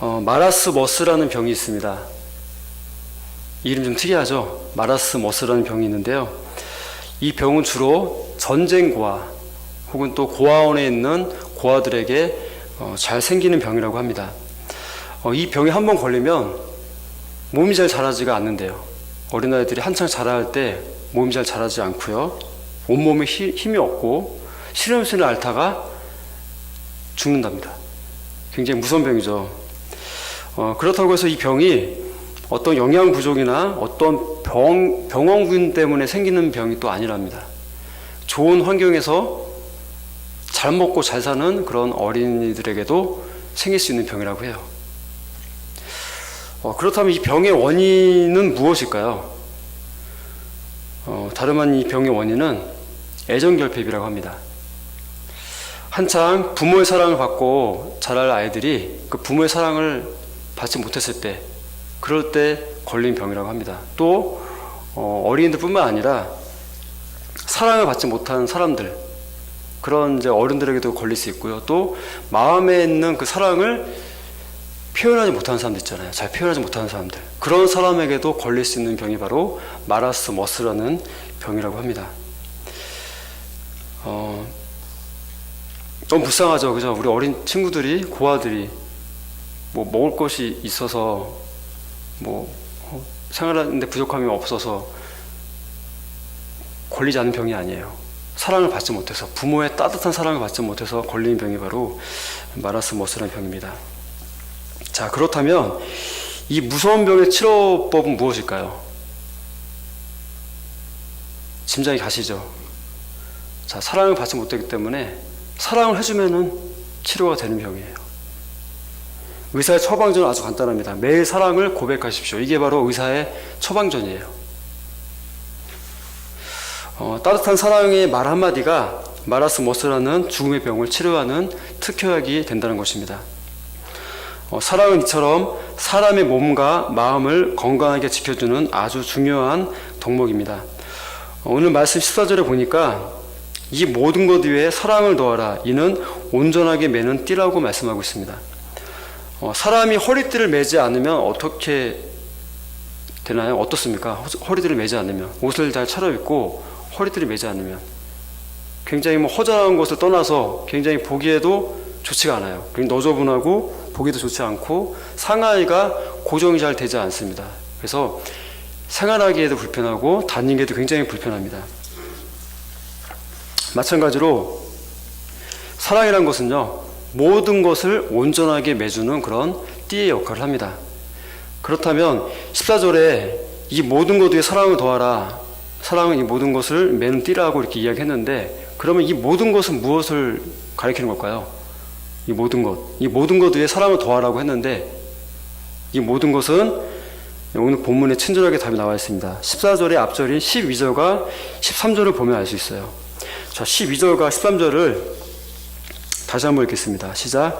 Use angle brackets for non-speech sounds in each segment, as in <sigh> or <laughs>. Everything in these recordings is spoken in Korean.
어, 마라스 머스라는 병이 있습니다. 이름 좀 특이하죠? 마라스 머스라는 병이 있는데요. 이 병은 주로 전쟁 고아 혹은 또 고아원에 있는 고아들에게 어, 잘 생기는 병이라고 합니다. 어, 이 병에 한 번 걸리면 몸이 잘 자라지가 않는데요. 어린아이들이 한창 자랄 때 몸이 잘 자라지 않고요. 온몸에 히- 힘이 없고 실험실을 앓다가 죽는답니다. 굉장히 무서운 병이죠. 어, 그렇다고 해서 이 병이 어떤 영양 부족이나 어떤 병, 병원균 때문에 생기는 병이 또 아니랍니다. 좋은 환경에서 잘 먹고 잘 사는 그런 어린이들에게도 생길 수 있는 병이라고 해요. 어, 그렇다면 이 병의 원인은 무엇일까요? 어, 다름 아닌 이 병의 원인은 애정결핍이라고 합니다. 한창 부모의 사랑을 받고 자랄 아이들이 그 부모의 사랑을 받지 못했을 때, 그럴 때 걸린 병이라고 합니다. 또 어, 어린이들뿐만 아니라 사랑을 받지 못한 사람들, 그런 이제 어른들에게도 걸릴 수 있고요. 또 마음에 있는 그 사랑을 표현하지 못하는 사람들 있잖아요. 잘 표현하지 못하는 사람들. 그런 사람에게도 걸릴 수 있는 병이 바로 마라스 머스라는 병이라고 합니다. 어, 너무 불쌍하죠. 그죠? 우리 어린 친구들이, 고아들이 뭐 먹을 것이 있어서 뭐 어, 생활하는데 부족함이 없어서 걸리지 않는 병이 아니에요. 사랑을 받지 못해서 부모의 따뜻한 사랑을 받지 못해서 걸리는 병이 바로 마라스 머스라는 병입니다. 자, 그렇다면 이 무서운 병의 치료법은 무엇일까요? 짐작이 가시죠? 자, 사랑을 받지 못했기 때문에 사랑을 해주면은 치료가 되는 병이에요. 의사의 처방전은 아주 간단합니다. 매일 사랑을 고백하십시오. 이게 바로 의사의 처방전이에요. 어, 따뜻한 사랑의 말 한마디가 마라스 모스라는 죽음의 병을 치료하는 특효약이 된다는 것입니다. 어, 사랑은 이처럼 사람의 몸과 마음을 건강하게 지켜주는 아주 중요한 덕목입니다. 어, 오늘 말씀 14절에 보니까 이 모든 것 위에 사랑을 더하라. 이는 온전하게 매는 띠라고 말씀하고 있습니다. 어, 사람이 허리띠를 매지 않으면 어떻게 되나요? 어떻습니까? 허- 허리띠를 매지 않으면 옷을 잘 차려입고 허리띠를 매지 않으면 굉장히 뭐 허전한 것을 떠나서 굉장히 보기에도 좋지가 않아요. 그리고 너저분하고 보기도 좋지 않고 상하이가 고정이 잘 되지 않습니다. 그래서 생활하기에도 불편하고 다니기에도 굉장히 불편합니다. 마찬가지로 사랑이란 것은요 모든 것을 온전하게 매주는 그런 띠의 역할을 합니다. 그렇다면 14절에 이 모든 것 위에 사랑을 더하라. 사랑은 이 모든 것을 매는 띠라고 이렇게 이야기했는데 그러면 이 모든 것은 무엇을 가리키는 걸까요? 이 모든 것, 이 모든 것 위에 사랑을 더하라고 했는데 이 모든 것은 오늘 본문에 친절하게 답이 나와 있습니다. 14절의 앞절인 12절과 13절을 보면 알 수 있어요. 자, 12절과 13절을 다시 한번 읽겠습니다. 시작.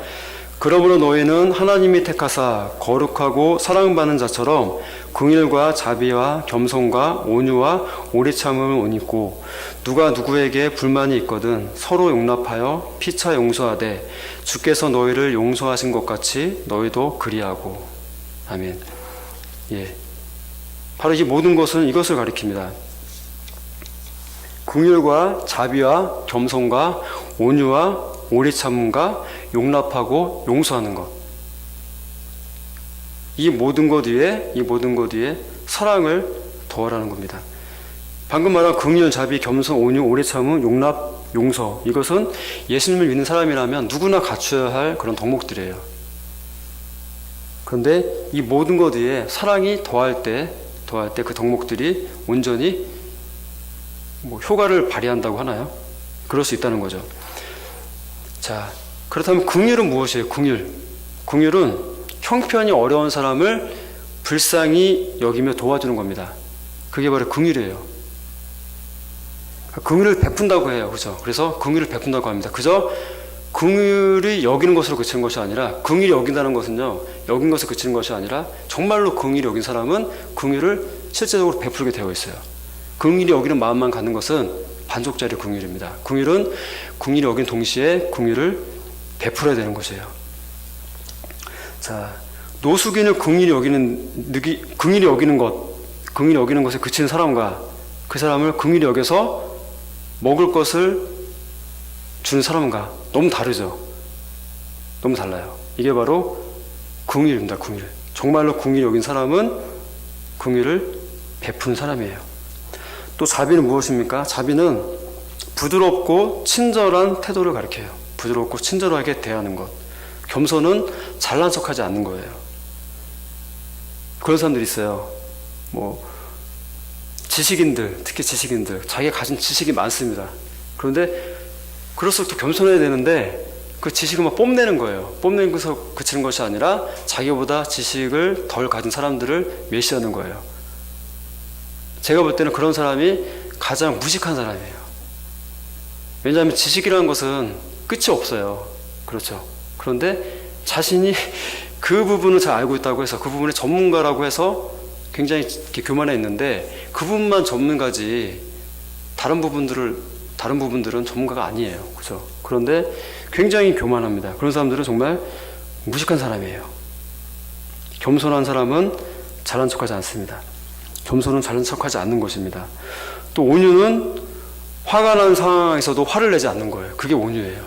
그러므로 너희는 하나님이 택하사 거룩하고 사랑받는 자처럼 긍일과 자비와 겸손과 온유와 오래 참음을 못 입고 누가 누구에게 불만이 있거든 서로 용납하여 피차 용서하되 주께서 너희를 용서하신 것 같이 너희도 그리하고 아멘. 예. 바로 이 모든 것은 이것을 가리킵니다. 긍휼과 자비와 겸손과 온유와 오래 참음과 용납하고 용서하는 것. 이 모든 것 위에 이 모든 것 위에 사랑을 더하라는 겁니다. 방금 말한 긍휼, 자비, 겸손, 온유, 오래 참음, 용납, 용서 이것은 예수님을 믿는 사람이라면 누구나 갖춰야 할 그런 덕목들이에요. 그런데 이 모든 것 위에 사랑이 더할 때 더할 때 그 덕목들이 온전히 뭐 효과를 발휘한다고 하나요? 그럴 수 있다는 거죠. 자, 그렇다면 긍휼은 무엇이에요? 긍휼. 긍휼은 형편이 어려운 사람을 불쌍히 여기며 도와주는 겁니다. 그게 바로 긍휼이에요. 긍휼을 베푼다고 해요. 그죠? 그래서 긍휼을 베푼다고 합니다. 그저 긍휼이 여기는 것으로 그치는 것이 아니라 긍휼이 여긴다는 것은요. 여긴 것을 그치는 것이 아니라 정말로 긍휼이 여긴 사람은 긍휼을 실제적으로 베풀게 되어 있어요. 긍휼이 여기는 마음만 갖는 것은 반족자리 긍휼입니다. 긍휼은 긍휼이 여긴 동시에 긍휼을 베풀어야 되는 것이에요. 자, 노숙인을 긍일이 여기는 느기, 긍일이 여기는 것, 긍일이 여기는 것에 그치는 사람과 그 사람을 긍일이 여겨서 먹을 것을 주는 사람과 너무 다르죠. 너무 달라요. 이게 바로 긍일입니다. 긍일. 정말로 긍일이 여긴 사람은 긍일을 베푸는 사람이에요. 또 자비는 무엇입니까? 자비는 부드럽고 친절한 태도를 가리켜요. 부드럽고 친절하게 대하는 것. 겸손은 잘난 척하지 않는 거예요. 그런 사람들이 있어요. 뭐 지식인들, 특히 지식인들, 자기가 가진 지식이 많습니다. 그런데 그럴수록 더 겸손해야 되는데 그 지식을 막 뽐내는 거예요. 뽐내는 것서 그치는 것이 아니라 자기보다 지식을 덜 가진 사람들을 멸시하는 거예요. 제가 볼 때는 그런 사람이 가장 무식한 사람이에요. 왜냐하면 지식이라는 것은 끝이 없어요. 그렇죠. 그런데 자신이 <laughs> 그 부분을 잘 알고 있다고 해서 그 부분의 전문가라고 해서 굉장히 교만해 있는데 그 부분만 전문가지 다른 부분들을 다른 부분들은 전문가가 아니에요. 그렇죠. 그런데 굉장히 교만합니다. 그런 사람들은 정말 무식한 사람이에요. 겸손한 사람은 잘난 척하지 않습니다. 겸손은 잘난 척하지 않는 것입니다. 또 온유는 화가 난 상황에서도 화를 내지 않는 거예요. 그게 온유예요.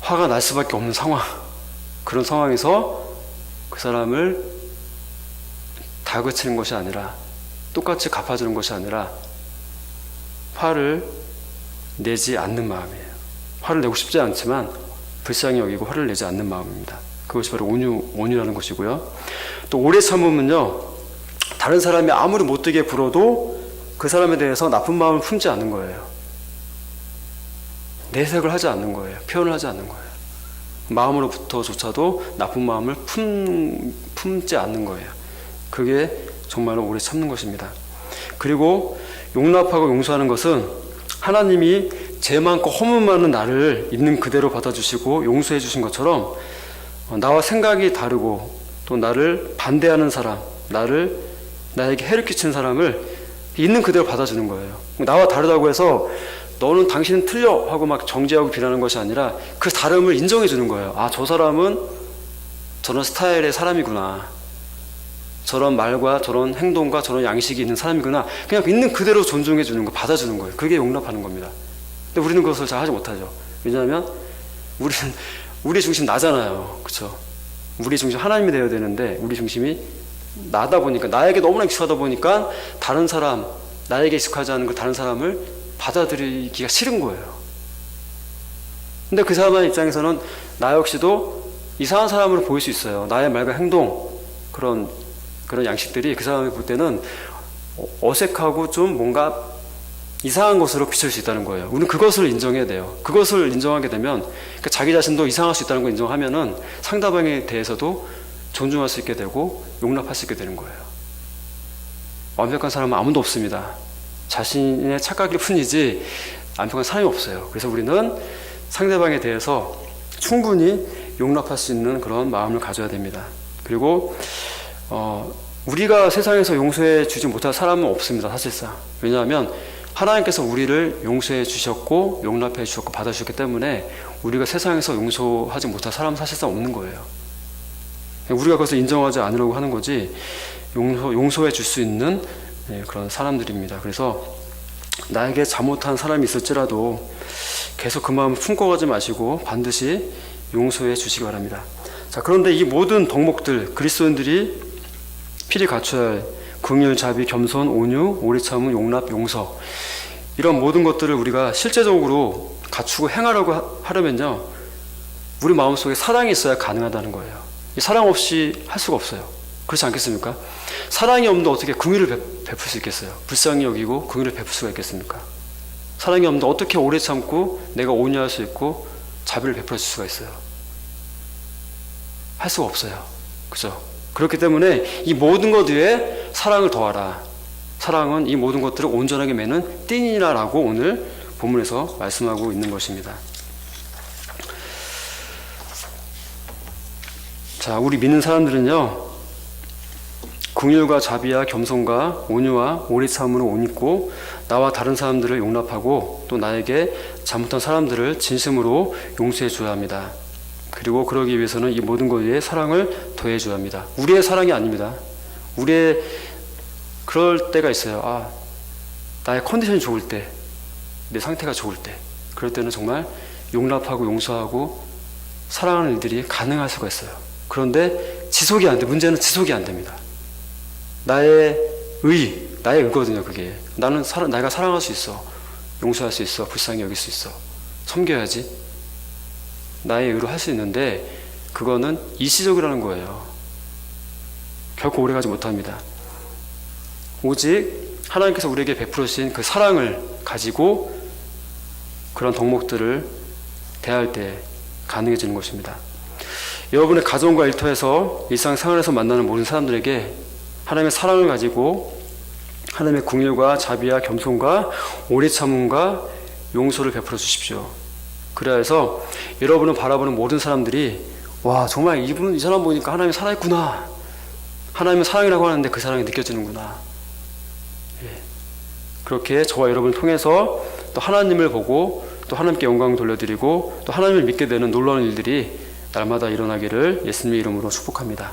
화가 날 수밖에 없는 상황. 그런 상황에서 그 사람을 다그치는 것이 아니라 똑같이 갚아주는 것이 아니라 화를 내지 않는 마음이에요. 화를 내고 싶지 않지만 불쌍히 여기고 화를 내지 않는 마음입니다. 그것이 바로 온유, 온유라는 것이고요. 또 오래 참으면요. 다른 사람이 아무리 못되게 굴어도 그 사람에 대해서 나쁜 마음을 품지 않는 거예요. 내색을 하지 않는 거예요. 표현을 하지 않는 거예요. 마음으로부터조차도 나쁜 마음을 품, 품지 않는 거예요. 그게 정말로 오래 참는 것입니다. 그리고 용납하고 용서하는 것은 하나님이 죄 많고 허물 많은 나를 있는 그대로 받아주시고 용서해 주신 것처럼 어, 나와 생각이 다르고 또 나를 반대하는 사람, 나를 나에게 해를 끼치는 사람을 있는 그대로 받아주는 거예요. 나와 다르다고 해서 너는 당신은 틀려 하고 막 정죄하고 비난하는 것이 아니라 그 다름을 인정해 주는 거예요. 아, 저 사람은 저런 스타일의 사람이구나. 저런 말과 저런 행동과 저런 양식이 있는 사람이구나. 그냥 있는 그대로 존중해 주는 거, 받아주는 거예요. 그게 용납하는 겁니다. 근데 우리는 그것을 잘 하지 못하죠. 왜냐하면 우리는 우리 중심 나잖아요. 그렇죠? 우리 중심 하나님이 되어야 되는데 우리 중심이 나다 보니까 나에게 너무나 익숙하다 보니까 다른 사람 나에게 익숙하지 않은 그 다른 사람을 받아들이기가 싫은 거예요. 근데 그 사람 입장에서는 나 역시도 이상한 사람으로 보일 수 있어요. 나의 말과 행동 그런 그런 양식들이 그 사람이 볼 때는 어색하고 좀 뭔가 이상한 것으로 비칠 수 있다는 거예요. 우리는 그것을 인정해야 돼요. 그것을 인정하게 되면 그러니까 자기 자신도 이상할 수 있다는 걸 인정하면은 상대방에 대해서도 존중할 수 있게 되고 용납할 수 있게 되는 거예요. 완벽한 사람은 아무도 없습니다. 자신의 착각일 뿐이지 완벽한 사람이 없어요. 그래서 우리는 상대방에 대해서 충분히 용납할 수 있는 그런 마음을 가져야 됩니다. 그리고 어, 우리가 세상에서 용서해 주지 못할 사람은 없습니다. 사실상 왜냐하면 하나님께서 우리를 용서해 주셨고 용납해 주셨고 받아주셨기 때문에 우리가 세상에서 용서하지 못할 사람은 사실상 없는 거예요. 우리가 그것을 인정하지 않으려고 하는 거지 용서, 용서해 줄 수 있는 예, 그런 사람들입니다. 그래서 나에게 잘못한 사람이 있을지라도 계속 그 마음을 품고 가지 마시고 반드시 용서해 주시기 바랍니다. 자, 그런데 이 모든 덕목들 그리스도인들이 필히 갖춰야 할 긍휼, 자비, 겸손, 온유, 오래 참음, 용납, 용서 이런 모든 것들을 우리가 실제적으로 갖추고 행하려고 하려면요 우리 마음속에 사랑이 있어야 가능하다는 거예요. 사랑 없이 할 수가 없어요. 그렇지 않겠습니까? 사랑이 없는데 어떻게 긍휼을 베풀 수 있겠어요? 불쌍히 여기고 긍휼을 베풀 수가 있겠습니까? 사랑이 없는데 어떻게 오래 참고 내가 온유할 수 있고 자비를 베풀어 줄 수가 있어요? 할 수가 없어요. 그죠? 그렇기 때문에 이 모든 것 위에 사랑을 더하라. 사랑은 이 모든 것들을 온전하게 매는 띠니라라고 오늘 본문에서 말씀하고 있는 것입니다. 자, 우리 믿는 사람들은요, 긍휼과 자비와 겸손과 온유와 오래 참음으로 옷 입고 나와 다른 사람들을 용납하고 또 나에게 잘못한 사람들을 진심으로 용서해 줘야 합니다. 그리고 그러기 위해서는 이 모든 것 위에 사랑을 더해 줘야 합니다. 우리의 사랑이 아닙니다. 우리의 그럴 때가 있어요. 아, 나의 컨디션이 좋을 때, 내 상태가 좋을 때, 그럴 때는 정말 용납하고 용서하고 사랑하는 일들이 가능할 수가 있어요. 그런데 지속이 안 돼. 문제는 지속이 안 됩니다. 나의 의, 나의 의거든요, 그게. 나는 사랑, 내가 사랑할 수 있어. 용서할 수 있어. 불쌍히 여길 수 있어. 섬겨야지. 나의 의로 할 수 있는데, 그거는 일시적이라는 거예요. 결코 오래 가지 못합니다. 오직 하나님께서 우리에게 베풀으신 그 사랑을 가지고 그런 덕목들을 대할 때 가능해지는 것입니다. 여러분의 가정과 일터에서 일상생활에서 만나는 모든 사람들에게 하나님의 사랑을 가지고 하나님의 궁율과 자비와 겸손과 오래 참음과 용서를 베풀어 주십시오. 그래야 해서 여러분을 바라보는 모든 사람들이 와 정말 이분 이 사람 보니까 하나님이 살아있구나. 하나님은 사랑이라고 하는데 그 사랑이 느껴지는구나. 예. 그렇게 저와 여러분을 통해서 또 하나님을 보고 또 하나님께 영광 돌려드리고 또 하나님을 믿게 되는 놀라운 일들이 날마다 일어나기를 예수님의 이름으로 축복합니다.